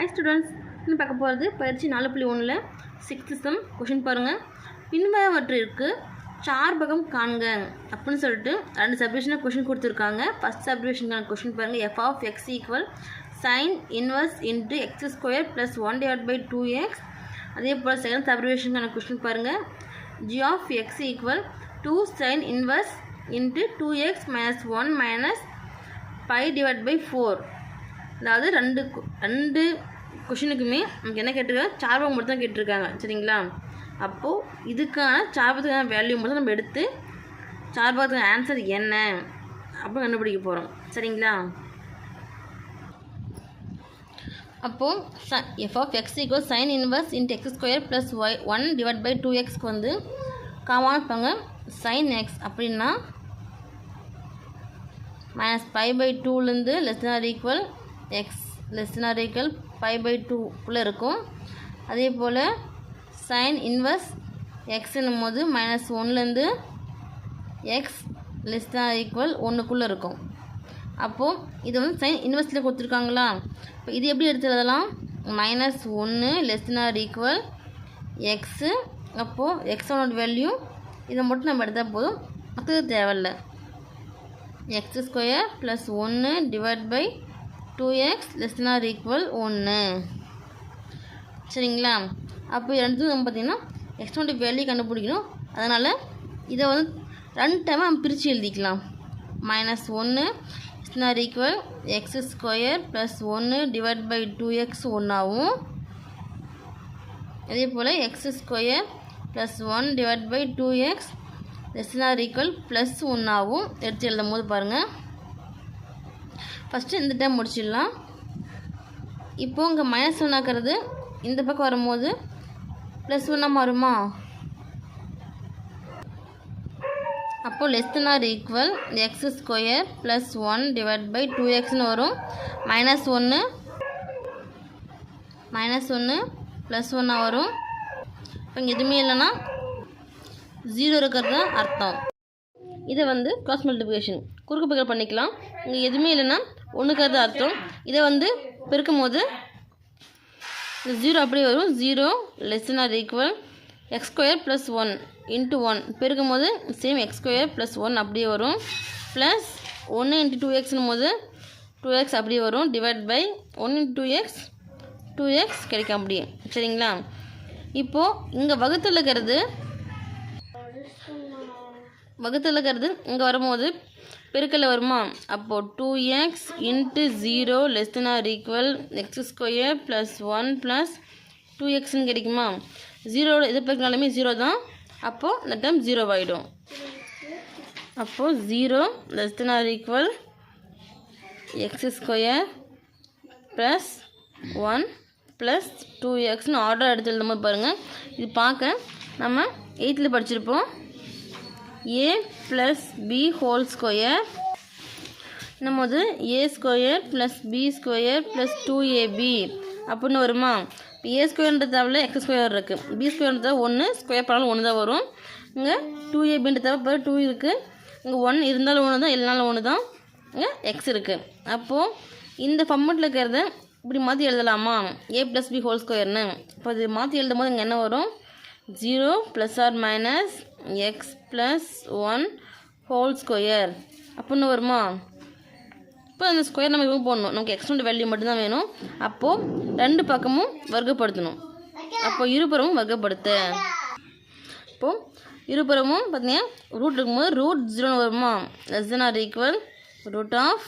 Hi students இன்னும் பார்க்க போகிறது பயிற்சி நாலு புள்ளி ஒன்றில் சிக்ஸ்த்து சம் கொஷின் பாருங்கள் பின்வரவற்றிற்கு சார்பகம் காண்க அப்படின்னு சொல்லிட்டு ரெண்டு சப்டிவிஷனாக கொஷின் கொடுத்துருக்காங்க. ஃபஸ்ட் சப்டிவிஷனுக்கான கொஷின் பாருங்கள் f of x equal sine inverse into x square plus one divide by two x அதே போல் செகண்ட் சப்டிவிஷனுக்கான கொஷின் பாருங்கள் g of x equal two sine inverse into two x minus one minus five divide by four அதாவது ரெண்டு ரெண்டு கொஷினுக்குமே நமக்கு என்ன கேட்டிருக்காங்க சார்பம் மட்டும் தான் கேட்டிருக்காங்க. சரிங்களா? அப்போது இதுக்கான சார்பத்துக்கான வேல்யூ மட்டும் நம்ம எடுத்து சார்பகத்துக்கான ஆன்சர் என்ன? அப்படின்னு கண்டுபிடிக்க போகிறோம் சரிங்களா? அப்போது ச f of x equal sine inverse int x square plus y one divide by two எக்ஸ்க்கு வந்து காமன் இருப்பாங்க. சைன் எக்ஸ் அப்படின்னா மைனஸ் ஃபைவ் பை டூலேருந்து less or equal x less or equal five by டூக்குள்ளே இருக்கும். அதே போல் சைன் இன்வர்ஸ் எக்ஸுன்னும் போது minus ஒன்லேருந்து எக்ஸ் லெஸ் தான் ஈக்குவல் ஒன்றுக்குள்ளே இருக்கும். அப்போது இது வந்து சைன் இன்வெர்ஸில் கொடுத்துருக்காங்களா? இப்போ இது எப்படி எடுத்து மைனஸ் ஒன்று லெஸ் ஆர் ஈக்குவல் எக்ஸு அப்போது எக்ஸோட வேல்யூ இதை மட்டும் நம்ம எடுத்தால் போதும். மற்றது தேவையில்லை. எக்ஸ் ஸ்கொயர் ப்ளஸ் ஒன்று divide by two x less or equal ஒன்று சரிங்களா? அப்போ ரெண்டு நம்ம பார்த்தீங்கன்னா எக்ஸ்டோட வேல்யூ கண்டுபிடிக்கணும். அதனால் இதை வந்து ரெண்டு டைமாக நம்ம பிரித்து எழுதிக்கலாம். மைனஸ் ஒன்று less or equal x square plus ஒன்று டிவைட் பை டூ எக்ஸ் ஒன்றாகவும் அதே போல் x square plus one divide by two x less or equal plus ஒன்றாகவும் எடுத்து எழுதும் போது பாருங்கள் ஃபஸ்ட்டு இந்த டைம் முடிச்சிடலாம். இப்போது இங்கே மைனஸ் ஒன் ஆக்கிறது இந்த பக்கம் வரும்போது ப்ளஸ் ஒன்னாக மாறுமா? அப்போது less or equal x square plus one divide by two எக்ஸ்னு வரும். மைனஸ் ஒன்று மைனஸ் ஒன்று ப்ளஸ் ஒன்னாக வரும். இப்போ இங்கே எதுவுமே இல்லைன்னா ஜீரோ இருக்கிறது தான் அர்த்தம். இதை வந்து கிராஸ் மல்டிப்ளிகேஷன் குறுக்கு பெருக்கல் பண்ணிக்கலாம். இங்கே எதுவுமே இல்லைன்னா ஒன்றுக்கிறது அர்த்தம். இதை வந்து பெருக்கும் போது ஜீரோ அப்படியே வரும். Zero less or equal x square plus one into one பெருக்கும் போது same x square plus one அப்படியே வரும். ப்ளஸ் ஒன்று இன்ட்டு டூ எக்ஸ்னும் போது டூ எக்ஸ் அப்படியே வரும். Divide by one into two x two x கிடைக்கும் அப்படியே சரிங்களா? இப்போது இங்கே வகுத்தில் இருக்கிறது வகுத்தில் இருக்கிறது இங்கே வரும்போது பெருக்கல்ல வருமா? அப்போது two x into zero less or equal x square plus one plus two எக்ஸ்னு கிடைக்குமா? ஜீரோட எது பெருக்கினாலுமே ஜீரோ தான். அப்போது இந்த டைம் ஜீரோ ஆகிடும் அப்போது zero less or equal x square plus one plus two எக்ஸ்னு ஆர்டர் எடுத்து எழுதும்போது பாருங்கள் இது பார்க்க நம்ம எயித்தில் படிச்சிருப்போம். A plus B whole square நம்மது A square plus B square plus two AB அப்படின்னு வருமா? இப்போ ஏ ஸ்கொயர்ன்ற தவிர எக்ஸ் ஸ்கொயர் இருக்குது பி ஸ்கொயர்ன்ற ஒன்று ஸ்கொயர் பண்ணாலும் ஒன்று தான் வரும். இங்கே டூ ஏபின்ற தவிர டூ இருக்குது இங்கே ஒன் இருந்தாலும் ஒன்று தான் இல்லைனாலும் ஒன்று தான் இங்கே எக்ஸ் இருக்குது அப்போது இந்த ஃபம்மட்டில் இருக்கிறத இப்படி மாற்றி எழுதலாமா? ஏ ப்ளஸ் பி ஹோல் ஸ்கொயர்னு இப்போ இது மாற்றி எழுதும் போது இங்கே என்ன வரும்? Zero plus or minus x plus one whole square அப்படின்னு வருமா? இப்போ அந்த ஸ்கொயர் நம்ம இவ்வளோ போடணும். நமக்கு எக்ஸ்டோட வேல்யூ மட்டும்தான் வேணும். அப்போது ரெண்டு பக்கமும் வர்க்கப்படுத்தணும். அப்போ இருபுறமும் வர்க்கப்படுத்த. இப்போது இருபுறமும் பார்த்தீங்கன்னா ரூட் இருக்கும்போது ரூட் ஜீரோன்னு வருமா? Less than or equal root of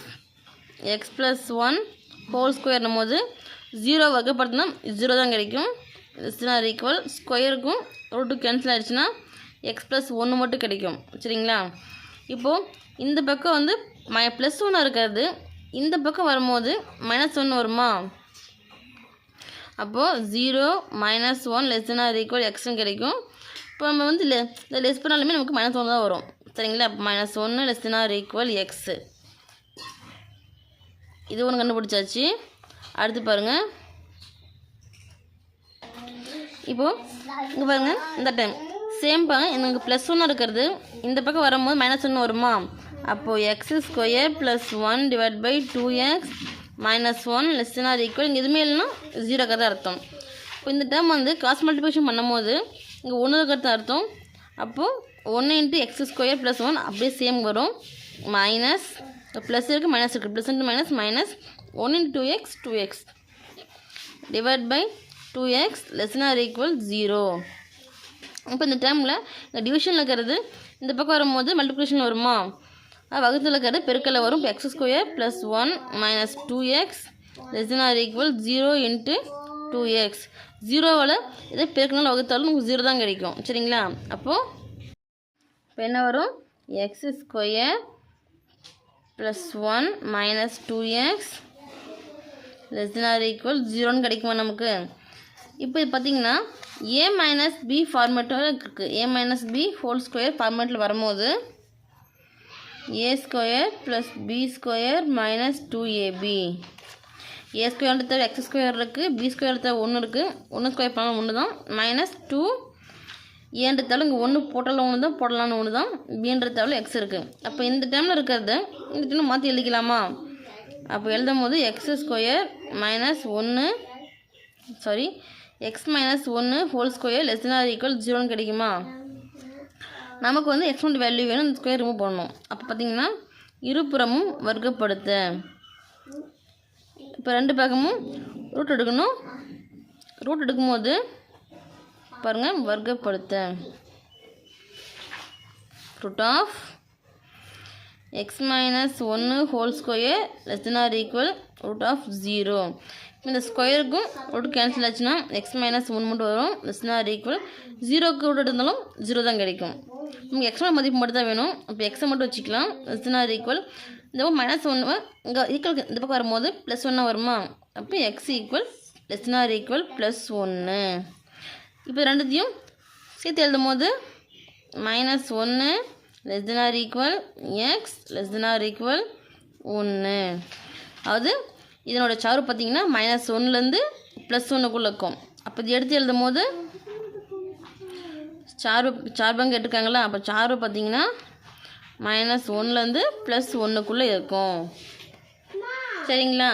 x plus one whole ஸ்கொயர்னும் போது ஜீரோ வர்க்கப்படுத்தினா ஜீரோ தான் கிடைக்கும். லெஸ் தென் ஆர் ஈக்குவல் ஸ்கொயருக்கும் ரூட்டு கேன்சல் ஆயிடுச்சுன்னா எக்ஸ் ப்ளஸ் ஒன்று மட்டும் கிடைக்கும். சரிங்களா? இப்போது இந்த பக்கம் வந்து மை ப்ளஸ் ஒன்று இருக்கிறது. இந்த பக்கம் வரும்போது மைனஸ் ஒன்று வருமா? அப்போது zero minus one less than or equal எக்ஸ்னு கிடைக்கும். இப்போ நம்ம வந்து லெ இந்த லெஸ் பண்ணாலுமே நமக்கு மைனஸ் ஒன்று தான் வரும். சரிங்களா? மைனஸ் ஒன்று less than or equal x இது ஒன்று கண்டுபிடிச்சாச்சு. அடுத்து பாருங்கள் இப்போது இங்கே பாருங்கள் இந்த டைம் சேம் பாருங்க எனக்கு ப்ளஸ் ஒன்று இருக்கிறது. இந்த பக்கம் வரும்போது மைனஸ் ஒன்று வருமா? அப்போது x square plus one divide by two x minus one less or equal இங்கே எதுவுமே இல்லைன்னா ஜீரோக்கு தான் அர்த்தம். இப்போ இந்த டேர்ம் வந்து கிராஸ் மல்டிபிகேஷன் பண்ணும்போது இங்கே ஒன்று இருக்கிறது அர்த்தம். அப்போது ஒன்று into x square plus one அப்படியே சேம் வரும். மைனஸ் ப்ளஸ் இருக்குது மைனஸ் இருக்குது plus into minus minus one into two x two x divide by two x less or equal zero இப்போ இந்த டேர்மில் இந்த டிவிஷனில் இருக்கிறது இந்த பக்கம் வரும்போது மல்டிப்ளிகேஷன் வருமா? வகுத்தில் இருக்கிறது பெருக்கல்ல வரும். இப்போ x square plus one minus two x less or equal zero into two x ஜீரோவில் இதே பெருக்கினாலும் வகுத்தாலும் நமக்கு ஜீரோ தான் கிடைக்கும். சரிங்களா? அப்போது இப்போ என்ன வரும்? X square plus one minus two x less or equal ஜீரோன்னு கிடைக்குமா நமக்கு? இப்போ இது பார்த்தீங்கன்னா ஏ மைனஸ் பி ஃபார்மேட்டோட இருக்குது A minus B whole square ஃபார்மேட்டில் வரும்போது A square plus B square minus two AB A square எடுத்த எக்ஸ் ஸ்கொயர் இருக்குது பி ஸ்கொயர் எடுத்த ஒன்று இருக்குது ஒன்று ஸ்கொயர் பண்ணாலும் ஒன்று தான் மைனஸ் டூ ஏன்றதாலும் இங்கே ஒன்று போட்டாலும் ஒன்று தான் போடலான்னு ஒன்று தான் பின்றதாலும் எக்ஸ் இருக்குது அப்போ இந்த டைமில் இருக்கிறத இந்த டைம் மாற்றி எழுதிக்கலாமா? அப்போ எழுதும் போது எக்ஸ் ஸ்கொயர் மைனஸ் ஒன்று சாரி எக்ஸ் மைனஸ் ஒன்று whole square less or equal ஜீரோன்னு கிடைக்குமா? நமக்கு வந்து எக்ஸ்மெண்ட் வேல்யூ வேணும் இந்த ஸ்கொயர் ரிமூவ் பண்ணணும். அப்போ பார்த்தீங்கன்னா இருபுறமும் வர்க்கப்படுத்த. இப்போ ரெண்டு பக்கமும் ரூட் எடுக்கணும். ரூட் எடுக்கும்போது பாருங்கள் வர்க்கப்படுத்த. ரூட் ஆஃப் எக்ஸ் மைனஸ் ஒன்று whole square less or equal root of zero இந்த ஸ்கொயருக்கும் ரூட் கேன்சல் ஆச்சுன்னா எக்ஸ் மைனஸ் ஒன் மட்டும் வரும். லெஸ் ஆர் ஈக்குவல் ஜீரோக்கு ரூட் இருந்தாலும் ஜீரோ தான் கிடைக்கும். நமக்கு எக்ஸ்ட்ரா மதிப்பு மட்டும் தான் வேணும் இப்போ எக்ஸை மட்டும் வச்சுக்கலாம். லெஸ் ஆர் ஈக்குவல் இந்த பக்கம் மைனஸ் ஒன்று இங்கே ஈக்குவல் இந்த பக்கம் வரும்போது ப்ளஸ் ஒன்னாக வருமா? அப்போ x equal less or equal plus ஒன்று இப்போ ரெண்டுத்தையும் சேர்த்து எழுதும் போது மைனஸ் ஒன்று less or equal x less or equal ஒன்று அதாவது இதனோட சவறு பார்த்தீங்கன்னா மைனஸ் ஒன்லேருந்து ப்ளஸ் ஒன்றுக்குள்ளே இருக்கும். அப்போ இது எடுத்து எழுதும் போது சார்பு சார்பங்க எடுக்காங்களா அப்போ சார்பு பார்த்தீங்கன்னா மைனஸ் ஒன்லேருந்து ப்ளஸ் ஒன்றுக்குள்ளே இருக்கும். சரிங்களா?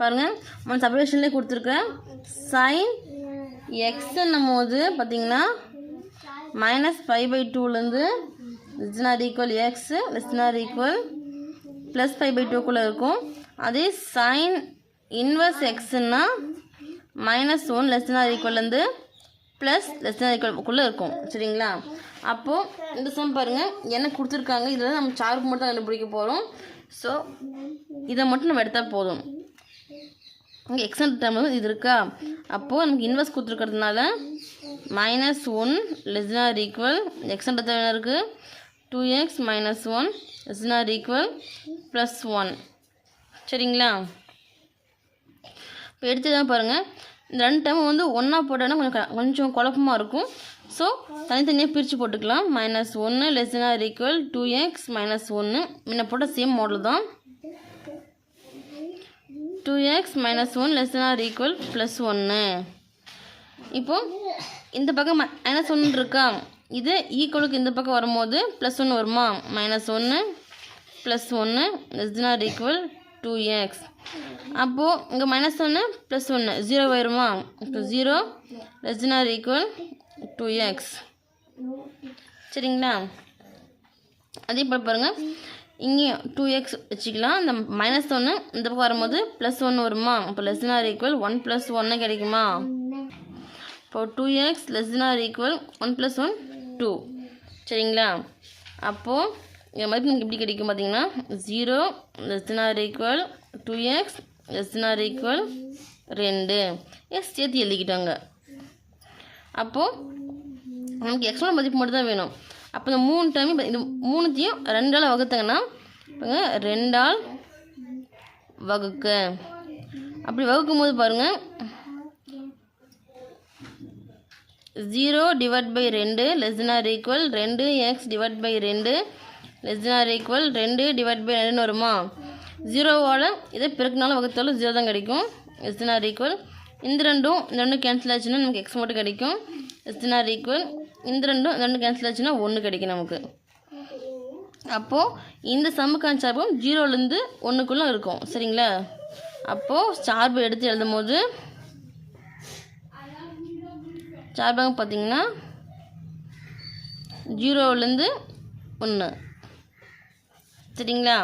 பாருங்கள் நம்ம சப்ரேஷன்லேயே கொடுத்துருக்கேன். சைன் எக்ஸ்ன்னும் போது பார்த்தீங்கன்னா மைனஸ் ஃபைவ் பை டூலேருந்து less equal x less equal plus five by டூக்குள்ளே இருக்கும். அதே சைன் இன்வர்ஸ் எக்ஸ்னா மைனஸ் ஒன் லெஸ் ஆர் ஈக்குவல்லேருந்து ப்ளஸ் லெஸ் ஆர் ஈக்குவல்குள்ளே இருக்கும். சரிங்களா? அப்போது இந்த சம் பாருங்கள் என்ன கொடுத்துருக்காங்க? இதில் நம்ம சார்பு மட்டும் தான் கண்டுபிடிக்க போகிறோம் ஸோ இதை மட்டும் நம்ம எடுத்தால் போதும். இங்கே எக்ஸன்ட் டைம் இது இருக்கா? அப்போது நமக்கு இன்வெஸ்ட் கொடுத்துருக்கிறதுனால minus one less or equal extent என்ன இருக்குது two x minus one less or equal plus one சரிங்களா? இப்போ எடுத்து தான் பாருங்கள் இந்த ரெண்டு டைம் வந்து ஒன்றா போட்டோன்னா கொஞ்சம் க- கொஞ்சம் குழப்பமாக இருக்கும். ஸோ தனித்தனியாக பிரித்து போட்டுக்கலாம். மைனஸ் ஒன்று less or equal two x minus ஒன்று முன்ன போட்ட சேம் மாடல் தான். Two x minus one less or equal plus ஒன்று இப்போது இந்த பக்கம் மைனஸ் ஒன்று இருக்கா இது ஈக்குவலுக்கு இந்த பக்கம் வரும்போது ப்ளஸ் ஒன்று வருமா? மைனஸ் ஒன்று ப்ளஸ் ஒன்று லெஸ் ஈக்குவல் டூ எக்ஸ் அப்போது இங்கே மைனஸ் ஒன்று ப்ளஸ் ஒன்று ஜீரோ வருமா இப்போ zero less or equal to x சரிங்களா? அதே போல் பாருங்கள் இங்கேயும் டூ எக்ஸ் வச்சுக்கலாம். இந்த மைனஸ் ஒன்று இந்த பக்கம் வரும்போது ப்ளஸ் ஒன்று வருமா? இப்போ less or equal one plus ஒன்று கிடைக்குமா? இப்போ two x less or equal one plus one two சரிங்களா? அப்போது என் மதிப்பு நமக்கு எப்படி கிடைக்கும் பார்த்தீங்கன்னா zero less or equal two x less or equal ரெண்டு. எஸ் சேர்த்து எழுதிக்கிட்டாங்க. அப்போது நமக்கு எக்ஸ்ட்ரா மதிப்பு மட்டும் தான் வேணும். அப்போ இந்த மூணு டைம் இது மூணுத்தையும் ரெண்டால் வகுத்தாங்கன்னா பாருங்க ரெண்டால் வகுக்க. அப்படி வகுக்கும் போது பாருங்கள் ஜீரோ டிவைட் பை ரெண்டு லெஸ் ஆர் ஈக்குவல் ரெண்டு எக்ஸ் டிவைட் பை ரெண்டு லெஸ் ஆர் ஈக்குவல் ரெண்டு டிவைட் பை ரெண்டுன்னு வருமா? ஜீரோவோட இதை பெருக்கினாலும் வகுத்தாலும் ஜீரோ தான் கிடைக்கும். லெஸ் ஆர் ஈக்குவல் இந்த ரெண்டும் இந்த ரெண்டும் கேன்சல் ஆச்சுன்னா நமக்கு எக்ஸ் மட்டும் கிடைக்கும். லெஸ் ஆர் ஈக்குவல் இந்த ரெண்டும் இந்த ரெண்டும் கேன்சல் ஆச்சுன்னா ஒன்று கிடைக்கும் நமக்கு. அப்போது இந்த சம்முக்கான சார்பும் ஜீரோலேருந்து ஒன்றுக்குள்ளே இருக்கும். சரிங்களா? அப்போது சார்பு எடுத்து எழுதும் போது சார்பாக பார்த்தீங்கன்னா ஜீரோவிலேருந்து ஒன்று சரிங்களா